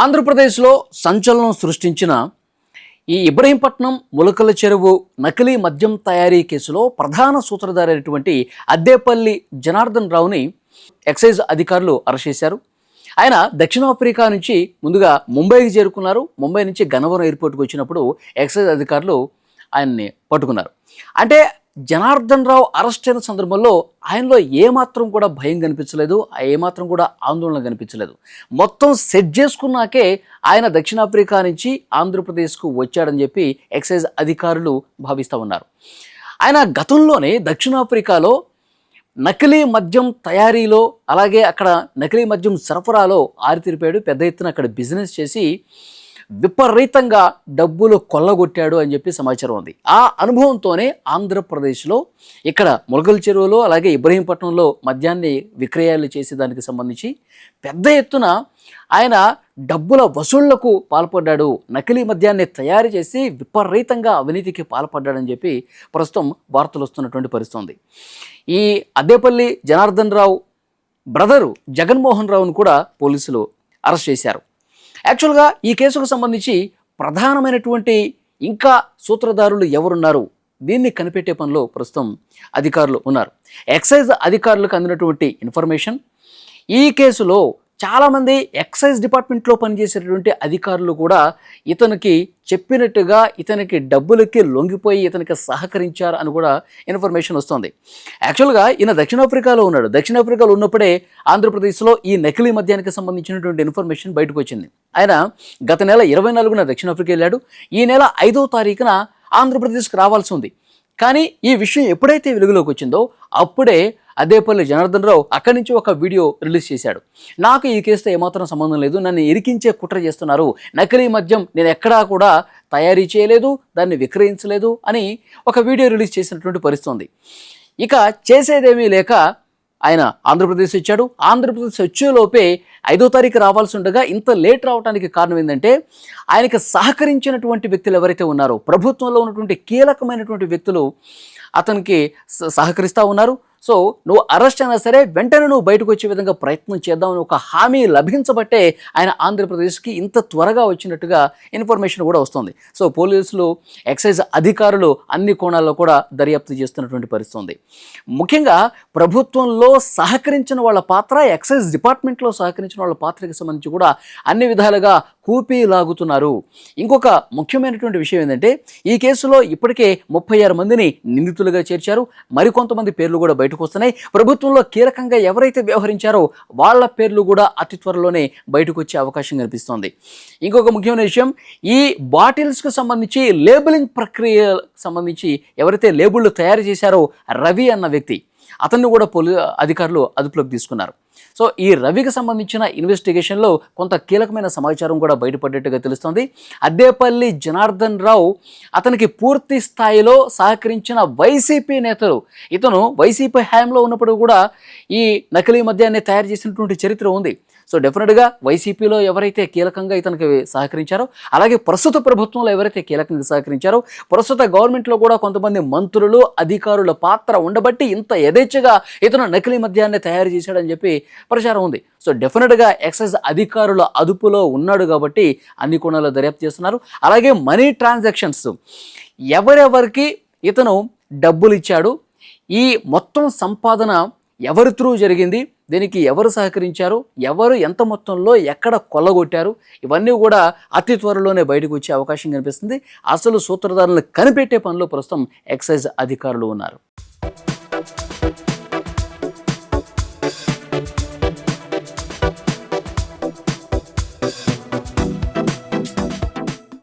ఆంధ్రప్రదేశ్లో సంచలనం సృష్టించిన ఈ ఇబ్రహీంపట్నం ములకల చెరువు నకిలీ మద్యం తయారీ కేసులో ప్రధాన సూత్రధారి అయినటువంటి అద్దేపల్లి జనార్దన్ రావుని ఎక్సైజ్ అధికారులు అరెస్ట్ చేశారు. ఆయన దక్షిణాఫ్రికా నుంచి ముందుగా ముంబైకి చేరుకున్నారు. ముంబై నుంచి గన్నవరం ఎయిర్పోర్ట్కి వచ్చినప్పుడు ఎక్సైజ్ అధికారులు ఆయన్ని పట్టుకున్నారు. అంటే జనార్దన్ రావు అరెస్ట్ అయిన సందర్భంలో ఆయనలో ఏమాత్రం కూడా భయం కనిపించలేదు ఏమాత్రం కూడా ఆందోళన కనిపించలేదు. మొత్తం సెట్ చేసుకున్నాకే ఆయన దక్షిణాఫ్రికా నుంచి ఆంధ్రప్రదేశ్కు వచ్చాడని చెప్పి ఎక్సైజ్ అధికారులు భావిస్తూ ఉన్నారు. ఆయన గతంలోనే దక్షిణాఫ్రికాలో నకిలీ మద్యం తయారీలో అలాగే అక్కడ నకిలీ మద్యం సరఫరాలో ఆరితిరిపాడు పెద్ద ఎత్తున అక్కడ బిజినెస్ చేసి విపరీతంగా డబ్బులు కొల్లగొట్టాడు అని చెప్పి సమాచారం ఉంది. ఆ అనుభవంతోనే ఆంధ్రప్రదేశ్లో ఇక్కడ ములగల్ చెరువులో అలాగే ఇబ్రహీంపట్నంలో మద్యాన్ని విక్రయాలు చేసే దానికి సంబంధించి పెద్ద ఎత్తున ఆయన డబ్బుల వసూళ్ళకు పాల్పడ్డాడు. నకిలీ మద్యాన్ని తయారు చేసి విపరీతంగా అవినీతికి పాల్పడ్డాడని చెప్పి ప్రస్తుతం వార్తలు వస్తున్నటువంటి పరిస్థితుంది. ఈ అద్దేపల్లి జనార్దన్ రావు బ్రదరు జగన్మోహన్ రావును కూడా పోలీసులు అరెస్ట్ చేశారు. యాక్చువల్గా ఈ కేసుకు సంబంధించి ప్రధానమైనటువంటి ఇంకా సూత్రధారులు ఎవరున్నారు? దీన్ని కనిపెట్టే పనిలో ప్రస్తుతం అధికారులు ఉన్నారు. ఎక్సైజ్ అధికారులకు అందినటువంటి ఇన్ఫర్మేషన్ ఈ కేసులో చాలామంది ఎక్సైజ్ డిపార్ట్మెంట్లో పనిచేసేటటువంటి అధికారులు కూడా ఇతనికి చెప్పినట్టుగా ఇతనికి డబ్బులకి లొంగిపోయి ఇతనికి సహకరించారు అని కూడా ఇన్ఫర్మేషన్ వస్తుంది. యాక్చువల్గా ఈయన దక్షిణాఫ్రికాలో ఉన్నాడు. దక్షిణాఫ్రికాలో ఉన్నప్పుడే ఆంధ్రప్రదేశ్లో ఈ నకిలీ మద్యానికి సంబంధించినటువంటి ఇన్ఫర్మేషన్ బయటకు వచ్చింది. ఆయన గత నెల ఇరవై నాలుగున దక్షిణాఫ్రికా వెళ్ళాడు. ఈ నెల ఐదో తారీఖున ఆంధ్రప్రదేశ్కి రావాల్సి ఉంది. కానీ ఈ విషయం ఎప్పుడైతే వెలుగులోకి వచ్చిందో అప్పుడే అదేపల్లి జనార్దన్ రావు అక్కడి నుంచి ఒక వీడియో రిలీజ్ చేశాడు. నాకు ఈ కేసుతో ఏమాత్రం సంబంధం లేదు నన్ను ఇరికించే కుట్ర చేస్తున్నారు. నకిలీ మద్యం నేను ఎక్కడా కూడా తయారీ చేయలేదు దాన్ని విక్రయించలేదు అని ఒక వీడియో రిలీజ్ చేసినటువంటి పరిస్థితి ఇక చేసేదేమీ లేక ఆయన ఆంధ్రప్రదేశ్ వచ్చాడు ఆంధ్రప్రదేశ్ వచ్చేలోపే ఐదో తారీఖు రావాల్సి ఉండగా ఇంత లేట్ రావడానికి కారణం ఏంటంటే ఆయనకి సహకరించినటువంటి వ్యక్తులు ఎవరైతే ఉన్నారో ప్రభుత్వంలో ఉన్నటువంటి కీలకమైనటువంటి వ్యక్తులు అతనికి స- సహకరిస్తూ ఉన్నారు. సో నువ్వు అరెస్ట్ అయినా సరే వెంటనే నువ్వు బయటకు వచ్చే విధంగా ప్రయత్నం చేద్దామని ఒక హామీ లభించబట్టే ఆయన ఆంధ్రప్రదేశ్కి ఇంత త్వరగా వచ్చినట్టుగా ఇన్ఫర్మేషన్ కూడా వస్తుంది. సో పోలీసులు ఎక్సైజ్ అధికారులు అన్ని కోణాల్లో కూడా దర్యాప్తు చేస్తున్నటువంటి పరిస్థితి ఉంది ముఖ్యంగా ప్రభుత్వంలో సహకరించిన వాళ్ళ పాత్ర ఎక్సైజ్ డిపార్ట్మెంట్లో సహకరించిన వాళ్ళ పాత్రకి సంబంధించి కూడా అన్ని విధాలుగా కూపీ లాగుతున్నారు ఇంకొక ముఖ్యమైనటువంటి విషయం ఏంటంటే ఈ కేసులో ఇప్పటికే ముప్పై ఆరు మందిని నిందితులుగా చేర్చారు. మరికొంతమంది పేర్లు కూడా బయటకు వస్తున్నాయి. ప్రభుత్వంలో కీలకంగా ఎవరైతే వ్యవహరించారో వాళ్ళ పేర్లు కూడా అతి త్వరలోనే బయటకు వచ్చే అవకాశం కనిపిస్తోంది. ఇంకొక ముఖ్యమైన విషయం ఈ బాటిల్స్కు సంబంధించి లేబులింగ్ ప్రక్రియ సంబంధించి ఎవరైతే లేబుళ్ళు తయారు చేశారో రవి అన్న వ్యక్తి అతన్ని కూడా పోలీ అధికారులు అదుపులోకి తీసుకున్నారు. సో ఈ రవికి సంబంధించిన ఇన్వెస్టిగేషన్లో కొంత కీలకమైన సమాచారం కూడా బయటపడేట్టుగా తెలుస్తుంది. అద్దేపల్లి జనార్దన్ రావు అతనికి పూర్తి స్థాయిలో సహకరించిన వైసీపీ నేతలు ఇతను వైసీపీ హయాంలో ఉన్నప్పుడు కూడా ఈ నకిలీ మద్యాన్ని తయారు చేసినటువంటి చరిత్ర ఉంది. సో డెఫినెట్గా వైసీపీలో ఎవరైతే కీలకంగా ఇతనికి సహకరించారో అలాగే ప్రస్తుత ప్రభుత్వంలో ఎవరైతే కీలకంగా సహకరించారో ప్రస్తుత గవర్నమెంట్లో కూడా కొంతమంది మంత్రులు అధికారుల పాత్ర ఉండబట్టి ఇంత యథేచ్ఛగా ఇతను నకిలీ మద్యాన్ని తయారు చేశాడని చెప్పి ప్రచారం ఉంది. సో డెఫినెట్గా ఎక్సైజ్ అధికారుల అదుపులో ఉన్నాడు కాబట్టి అన్ని కోణాల్లో దర్యాప్తు చేస్తున్నారు. అలాగే మనీ ట్రాన్సాక్షన్స్. ఎవరెవరికి ఇతను డబ్బులు ఇచ్చాడు ఈ మొత్తం సంపాదన ఎవరి త్రూ జరిగింది దీనికి ఎవరు సహకరించారు ఎవరు ఎంత మొత్తంలో ఎక్కడ కొల్లగొట్టారు ఇవన్నీ కూడా అతి త్వరలోనే బయటకు వచ్చే అవకాశం కనిపిస్తుంది. అసలు సూత్రధారులను కనిపెట్టే పనిలో ప్రస్తుతం ఎక్సైజ్ అధికారులు ఉన్నారు.